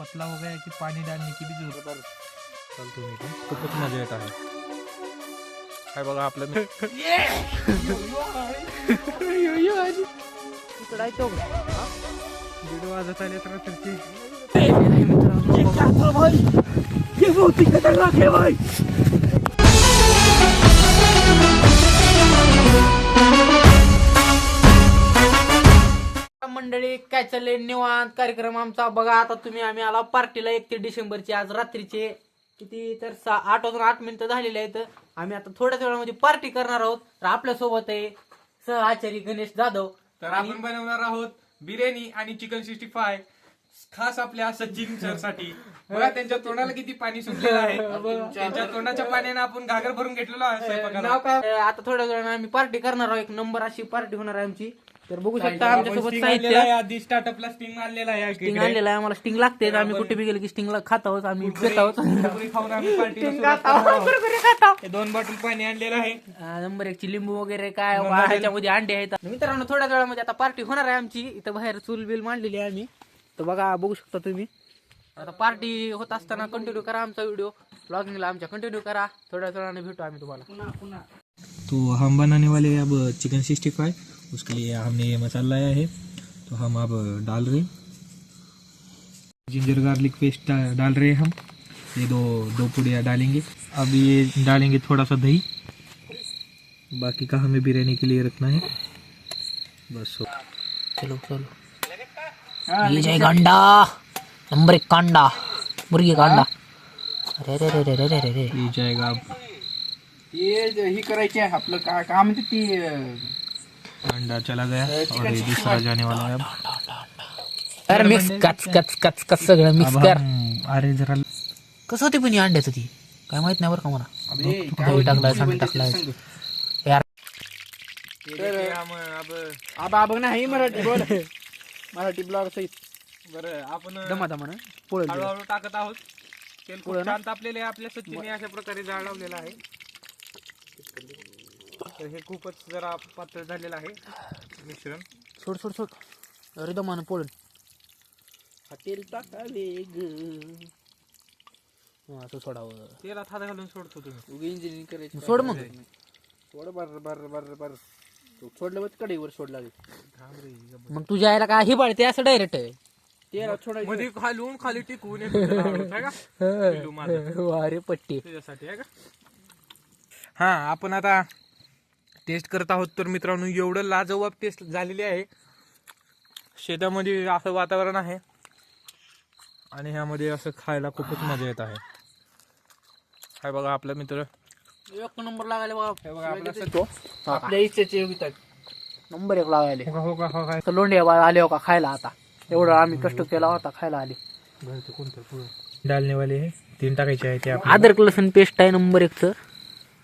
पतला हो गया कि पानी डालने की भी जरूरत है। चालतो मी पण खूपच मजा येत आहे. काय बघा आपलं दीड वाजत आले तर रात्रीचे मंडळी काय चाललंय निवांत कार्यक्रम आमचा. बघा आता तुम्ही आम्ही आला पार्टीला एक ते डिसेंबरची आज रात्रीचे. किती तर सा आठ वाजून आठ मिनिटं झालेले आहेत. आम्ही आता थोड्याच वेळामध्ये पार्टी करणार आहोत. तर आपल्यासोबत आहे सह आचार्य गणेश जाधव. तर आपण बनवणार आहोत बिर्याणी आणि चिकन सिक्स्टी फाय खास आपल्या सचिन सरसाठी बघा त्यांच्या तोंडाला किती पाणी सुटलेलं आहे. त्यांच्या तोंडाच्या पाण्याने आपण घागर भरून घेतलेलो आहे. नाव काय? आता थोड्या वेळानं आम्ही पार्टी करणार आहोत. एक नंबर अशी पार्टी होणार आहे आमची. तर बघू शकता आमच्या आपण सोबत स्टिंग आणलेला आहे साहित्य आधी स्टार्टअपला स्टिंग आणलेला आहे स्टिंग. आणलेला आहे आम्हाला स्टिंग लागते. आम्ही कुठे बी गेलो की स्टिंगला खात आहोत आम्ही घेत आहोत. कुरकुरी खाऊन आम्ही पार्टीला स्टिंग सुरुवात खात करणार आहोत, आहोत. कुरकुरे खात आहोत. हे दोन बॉटल पाणी आणलेलं आहे. आ, नंबर एक ची लिंबू वगैरे काय वा-. ह्याच्यामध्ये अंडे आहेत. मित्रांनो थोड्या वेळामध्ये आता पार्टी होणार आहे आमची. इथं बाहेर चूल बिल मांडलेली आहे आम्ही. तर बघा बघू शकता तुम्ही. आता पार्टी होत असताना कंटिन्यू करा आमचा व्हिडिओ ब्लॉगिंगला आमच्या कंटिन्यू करा. थोड्या वेळाने भेटू आम्ही तुम्हाला. तो हम बनाने वाले अब चिकन सिक्सटी फाइव उसके लिए हमने ये मसाला लाया है। तो हम अब डाल रहे हैं। जिंजर गार्लिक पेस्ट डाल रहे हैं हम। ये दो दो पुड़िया डालेंगे। अब ये डालेंगे थोड़ा सा दही। बाकी का हमें बिरयानी के लिए रखना है। बस हो। चलो चलो। ये जाएगा अंडा नंबर एक कांडा। मुर्गी का अंडा अरे रे रे रे रे रे रे ये जाएगा अब। हे ही करायची आपलं काय काय म्हणते ती अं, अंडा चला गया और ये दूसरा जाने वाला है अब। अरे मिक्स कच कच कच कच सगळं मिक्स कर। अरे जरा कसं होते पण अंड्याचं ती काय माहीत नाही बरं का मला? दही टाकलाय सांड टाकलाय. यार. आबा बघ ना ही मराठी बोल. मराठी ब्लॉग सहित. बरं आपण दमा दमा ना पोळं हळूहळू टाकत आहोत. तेल खूप छान तापलेले आहे आपल्या सचिनने अशा प्रकारे जाळ लावलेला आहे. तर हे खूपच जरा पातळ झालेलं आहे. मिश्रण. सोड सोड सोड. अरे दमानं पोळण हॉटेल ग. असं सोडावं. तेलात हात घालून सोडतो तुम्ही. उगी इंजिनिअरिंग करायची सोड मग. सोड बर बर बर बर. तू सोडलं बघ कडेवर सोडला मग तुझ्या आईला काय हे पाळते असं डायरेक्ट तेला सोडायचं. मध्ये खालून खाली टिकवून एक आवडत, का? पिल्लू माझं. अरे पट्टी. आहे का? हा आपण आता टेस्ट करत आहोत तर मित्रांनो एवढं लाजवाब टेस्ट झालेली आहे. शेतामध्ये असं वातावरण आहे. आणि ह्यामध्ये असं खायला खूपच मजा येत आहे. काय बघा आपला मित्र. एक नंबर लागायला बघा. हे बघा आपला. आपल्या इच्छेची योगिता नंबर एक लागायले. हो का, हो का, हो. तर लोंढे बा- आले हो का खायला आता. एवढं आम्ही कष्ट केला होता खायला आले. डालने वाले हैं? तीन टाकायचे आहे ते अदरक लसूण पेस्ट आहे नंबर एक तर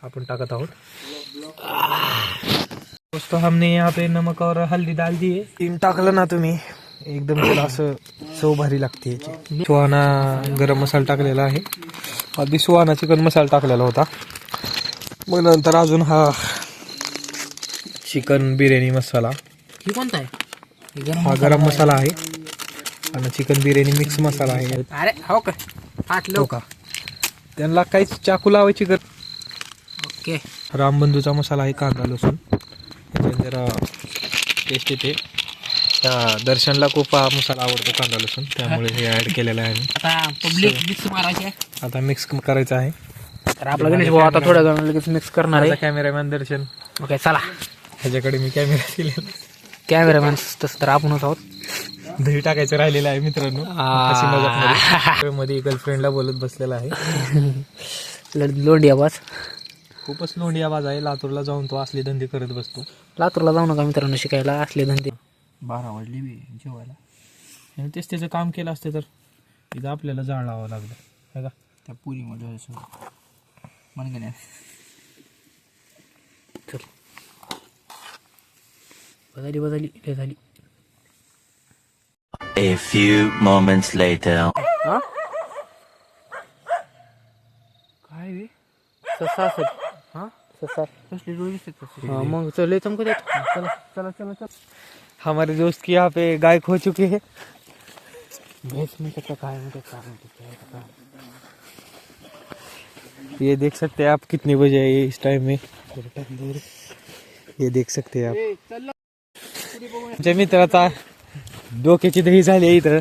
अपन टाकत आहोत. दोस्तों हमने यहाँ पे नमक और हल्दी डाल दी है. तीन टाकलं ना तुम्ही. एकदम त्याला असं चव भारी लागते याची. सुहाना गरम मसाला टाकलेला आहे. आधी सुहाना चिकन मसाला टाकलेला होता. मग नंतर अजून हा चिकन बिर्याणी मसाला. कोणता आहे? हे गरम हा मसाला आहे. आणि चिकन बिर्याणी मिक्स मसाला आहे. अरे हो का? आटलं हो का? त्यांना काहीच चाकू लावायची गरज ओके. रामबंधूचा मसाला आहे कांदा लसूण. ह्याच्यात जरा टेस्ट येते. त्या दर्शनला खूप हा मसाला आवडतो कांदा लसूण. त्यामुळे हे ऍड केलेलं आहे आम्ही आता पब्लिक मिक्स मारायची आहे. आता मिक्स करायचं आहे. तर आपला गणेश भाऊ आता थोड्या वेळानं लगेच मिक्स करणार आहे. कॅमेरामॅन दर्शन. ओके चला. ह्याच्याकडे मी कॅमेरा दिलेला. कॅमेरामॅन तसं तर आपणच आहोत. दही टाकायचं राहिलेलं आहे मित्रांनो. मध्ये. गर्लफ्रेंडला बोलत बसलेला आहे. ल- लोंढी आवाज. खूपच लोंडी आवाज आहे. लातूरला जाऊन तो असले धंदे करत बसतो. लातूरला जाऊ नका मित्रांनो शिकायला असले धंदे. बारा वाजली बी जेवायला. आणि तेच त्याचं काम केलं असतं तर इथं आपल्याला जाळ लावावं लागलं. है का? त्या पुरीमध्ये असं म्हण का नाही बदली बदली लय झाली. A few moments later. काय बे ससा असेल हा? कसली हा, मग चल चमकत येत चला चला चला चला हमारे दोस्त की यहाँ पे गायक हो चुके हैं. भैंस आता. ये देख सकते हैं आप कितने बजे है इस टाइम में. ये देख सकते हैं आप. आमच्या मित्राचा डोक्याची दही झाली इथं.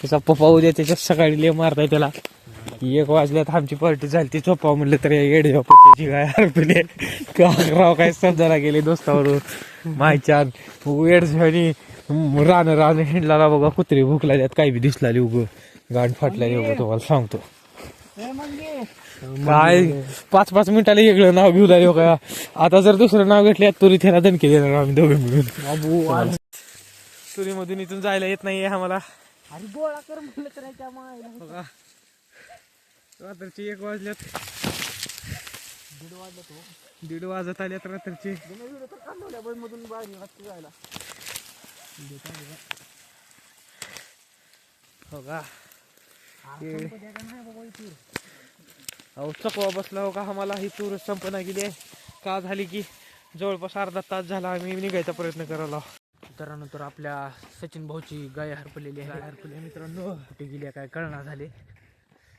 त्याचा पप्पा उद्या त्याच्या सकाळी ले मारताय त्याला. एक वाजल्यात आमची पार्टी झाली ती झोपा म्हणलं तर येडे त्याची काय हरपले. का राव काय समजायला गेले दोस्तावरून. मायच्या वेड आणि रान रान हिंडला बघा कुत्री भूक लागल्यात काही बी दिसला उग. गाड फाटला उगं तुम्हाला सांगतो. काय? पाच पाच मिनिटाला वेगळं नाव घेऊ लागले का? आता जर दुसरं नाव घेतलं तुरी त्याला धनके देणार आम्ही दोघे मिळून. तुरीमधून इथून जायला येत नाहीये आम्हाला. तर रात्रीचे एक वाजल्यात. दीड वाजत आल्यात रात्रीचे. हो का हे- अहो चकवा बसला हो का आम्हाला? ही तूर संपना गेली आहे. का झाली की? जवळपास अर्धा तास झाला आम्ही निघायचा प्रयत्न करायला. त्यानंतर आपल्या सचिन भाऊची गाय हरपलेली आहे. हरपली मित्रांनो. कुठे गेली काय कळणार झाले.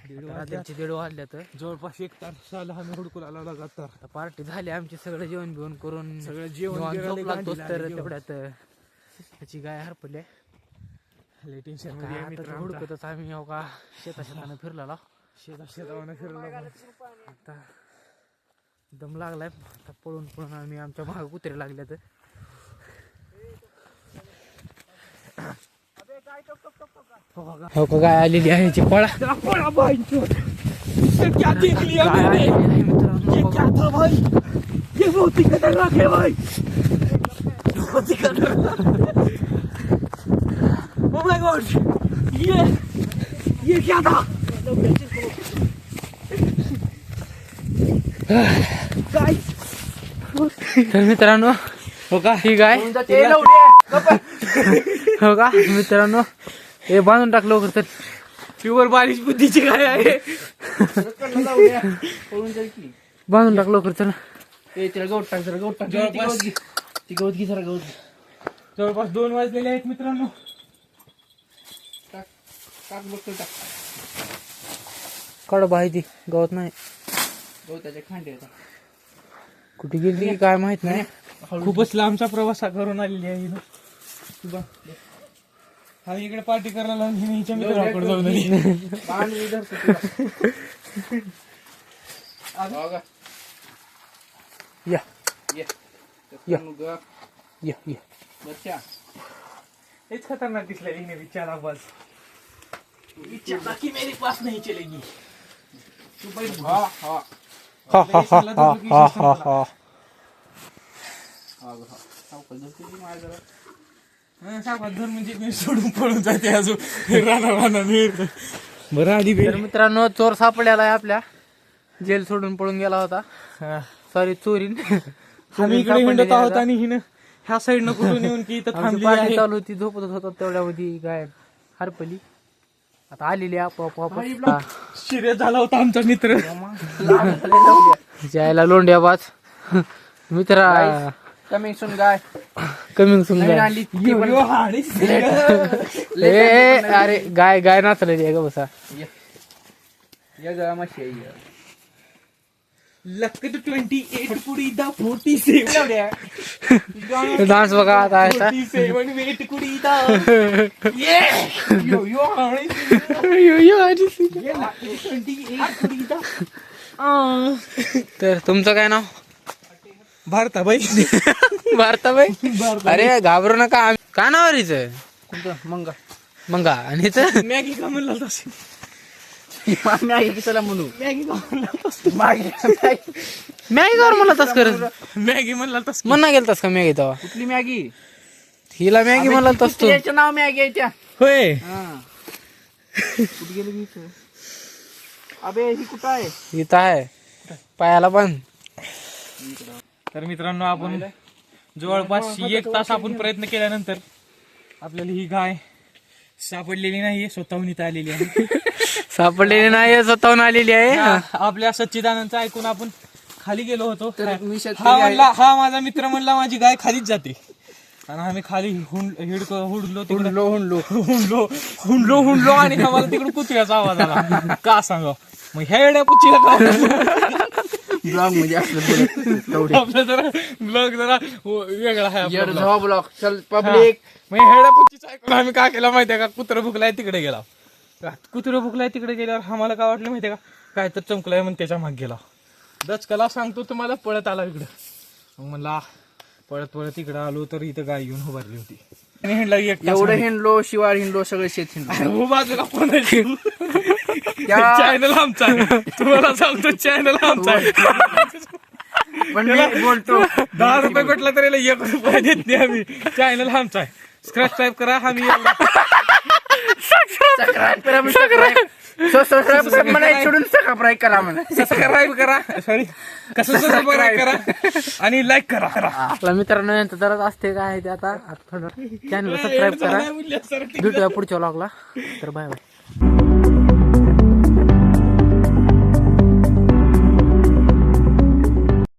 रात्रीचे दीड वाजल्या तर. जवळपास एक तास झाला आम्ही आला लगातार. आता पार्टी झाली आमची सगळं जेवण बिवण करून. सगळं जेवण निवांत लागतोच गांडीला तर तेवढ्यात. त्याची गाय हरपली. लय टेन्शन काय मध्ये आहे आता मित्र तर आमचा. हुडकतच आम्ही हो का? शेता शेतानं फिरलेला. शेता शेतावानं फिरलो आता दम लागलाय. आता पळून पळून आम्ही आमच्या मागे कुत्रे लागले तर हो का गाय आलेली आहे याची पळा पळा भाई क्या देखली ये बहुत ही खतरनाक है भाई बहुत ही खतरनाक ओ माय गॉड ये ये क्या था तर मित्रांनो हो का ही गाय हो का मित्रांनो हे बांधून टाक लवकर तर. प्युअर बारिश बुद्धीची काय आहे? बांधून टाक लवकर चला जवळपास जवळपास दोन वाजलेले आहेत मित्रांनो. काढ बाहेर ती गवत नाही. कुठे गेली ती काय माहीत नाही. खूपच लांबचा प्रवास हा करून आलेली आहे. तुला. हा इकडे पार्टी करायला हिने हिच्या मित्राकडे जाऊन आली. या. या. या. या. हेच खतरनाक दिसला हिने विचार आवाज विचार की मेरे पास नहीं चलेगी. तू बैठ हा हा. हा हा हा हा हा. हा, सावकाश धर म्हणजे मी सोडून पळून जाते अजून. राणा राणा मिळत बरं आधी तर मित्रांनो चोर सापडलेला आहे आपल्या. जेल सोडून पळून गेला होता. सॉरी चोरी आम्ही इकडे हिंडत आहोत आणि हिनं ह्या साईडनं कुठून येऊन की इथं थांबली आहे. चालू होती झोपत होता तेवढ्यामध्ये गाय हरपली. आता आलेली आपोआप शिर्या झाला होता आमचा मित्र. जायला लोंड्या बाज. मित्रा कमिंग सून गाय. कमिंग सुन गाय. ए, अरे गाय गाय नाचलेली आहे का बसा. ये. ग मशी ट्वेंटी एट कुडी दा फोर्टी सेवन. डान्स बघा आता आहे आता. फोर्टी सेवन वेट कुडी दा. ये. यो यो आणि यो, यो, आजी. ट्वेंटी एट कुडी दा. तर तुमचं काय नाव? भारताबाई. भारताबाई? अरे घाबरू नका आम्ही- काय नाव हिचं? कोणतं? मंगा. मंगा. आणि? मॅगी का म्हणला मॅगी किसाला म्हणू मॅगी का म्हणला मॅगी मॅगी कर म्हणला तस करत. मॅगी म्हणला तस म्हणा गेलतास का मॅगी तेव्हा? कुठली मॅगी? हिला मॅगी म्हणला तस तू. त्याचं नाव मॅगी आहे त्या. होय. हा. कुठे गेली मी? अबे ही कुठं आहे? इथं आहे. पायाला पण. तर मित्रांनो आपण जवळपास एक तास आपण प्रयत्न केल्यानंतर आपल्याला ही गाय सापडलेली नाहीये स्वतःहून इथं आलेली आहे. सापडलेली नाही स्वतःहून आलेली आहे. आपल्या सच्चिदानंदचं ऐकून आपण खाली गेलो होतो. हा. म्हणला हा माझा मित्र म्हणला माझी गाय खालीच जाते. आणि आम्ही खाली हुंड हिडक हुडलो हुंडलो हुंडलो. हुंडलो हुंडलो हुंडलो आणि आम्हाला तिकडे कुत्र्याचा आवाज आला. का सांग मग ह्या येड्या पुच्चीला का? ब्लॉगमध्ये असलं आपलं जरा ब्लॉग जरा वेगळा आहे आपला. ब्लॉग चल पब्लिक मग ऐकून आम्ही काय केलं माहितीये का? कुत्र भुकलाय तिकडे गेला. कुत्र भुकलाय तिकडे गेल्यावर आम्हाला काय वाटलं माहितीये का? काय तर चमकलाय म्हणून त्याच्यामागे गेला. दचकला सांगतो तुम्हाला पळत आला इकडं. मग म्हणला पळत पळत इकडं आलो तर इथं गाय येऊन उभारली होती. आणि हिंडला एक तास एवढं. हिंडलो शिवार हिंडलो सगळं शेत हिंडलो. अरे हो बाजूला कोणाची चॅनल आमचा आहे. तुम्हाला सांगतो चॅनल आमचा आहे. पण मी बोलतो. दहा रुपये भेटला तरी याला एक रुपये देत नाही आम्ही. चॅनल आमचा आहे. सबस्क्राईब करा आम्ही सबस्क्राईब करा मी सबस्क्राईब सबस्क्राईब म्हणाय सोडून सबस्क्राईब करा म्हणा. सबस्क्राईब करा. सॉरी कसं सबस्क्राईब करा? आणि लाईक करा. करा आपला मित्रांनो यांचं जरा असते काय आहे ते आता? आता थोडं चॅनल सबस्क्राईब करा. भेटूया पुढच्या व्लॉगला तर बाय बाय